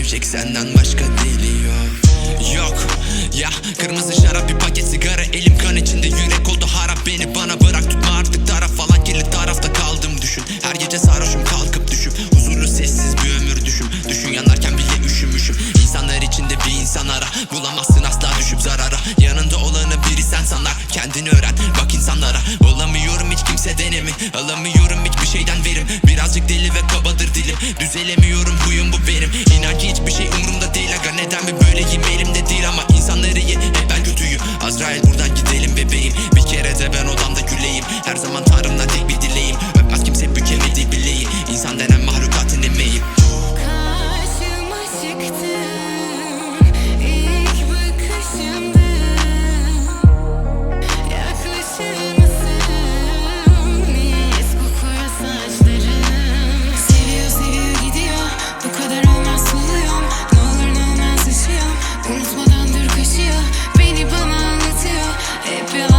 sevecek senden başka deli yok. Yok ya kırmızı şarap bir paket sigara. Elim kan içinde yürek oldu harap beni. Bana bırak tutma artık taraf falan. Kirli tarafta kaldım düşün. Her gece sarhoşum kalkıp düşüp. Huzurlu sessiz bir ömür düşüm Düşün yanarken bile üşümüşüm. İnsanlar içinde bir insan ara. Bulamazsın asla düşüp zarara. Yanında olanı biri sen sanar. Kendini öğren bak insanlara. Olamıyorum hiç kimse denemi. Alamıyorum hiçbir şeyden verim. Birazcık deli ve kabadır dili düzelemiyorum. Her zaman tanrımla tek bir dileğim. Öpmez kimse bükemedi bileği. İnsan denen mahlukatın emeği. Karşıma çıktın ilk bakışımda. Yaklaşır mısın? Kokuyor saçların Seviyor seviyor gidiyor. Bu kadar olmaz suluyorum Ne olur ne olmaz ışıyor Unutmadan dur kaşıyor Beni bana anlatıyor. Hep yalan